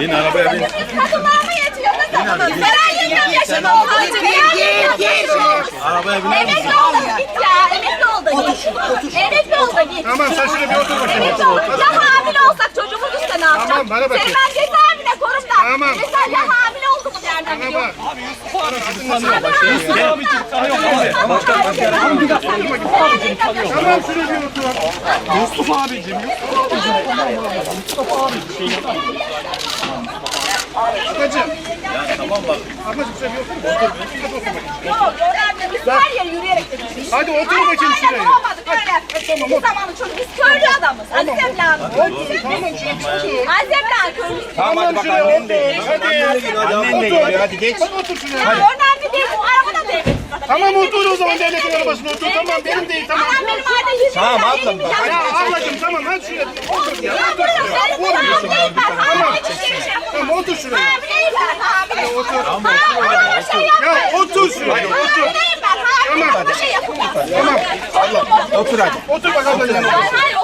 Bin arabaya bin. Kadınlar mı yetiyor? Nasıl? Ben 24 yaşında. Gir gir gir. Arabaya bin. Emekli oldu git ya. Emekli oldu git. Emekli oldu git. Tamam sen şöyle bir otur bakayım. Emekli oldu. Ya hamile olsak çocuğumuz işte ne yapacak? Tamam, bana bakayım. Seni ben cezaevine korum da. Tamam. Mesela ya hamile oldu mu nereden Bana biliyorum? bak. Tamam. Tamam şöyle bir otur. Mustafa abicim. Ablacığım. Tamam bak. Ablacığım şöyle bir otur. Otur. Otur. Yok önemli. Biz var ya yürüyerek de gitmiş. Hadi otur bakayım Aynen şuraya. olmadık öyle. Zamanı çocuk. Biz köylü adamız. Aziz evladım. Tamam şöyle bir otur. Aziz evladım köylü. Tamam şuraya otur. Hadi. Annen de geliyor hadi geç. Hadi otur şuraya. Ya önemli değil bu arabada devlet. Tamam otur o zaman devletin arabasına otur. Tamam benim değil tamam. Anam benim aile yüzüm. Tamam ablam, bak, hadi. Ya ablacığım tamam hadi şuraya otur ya. Ya buyurun benim hamileyim ben. Hamile hiçbir şey. Tamam otur şuraya. Hamileyim ben hamile. Otur. Hamile bir şey. Ya otur şuraya otur. Hamileyim ben hamile. Tamam. Bir şey yapamam. Tamam. Otur hadi. Otur bak ablacığım. Hayır otur.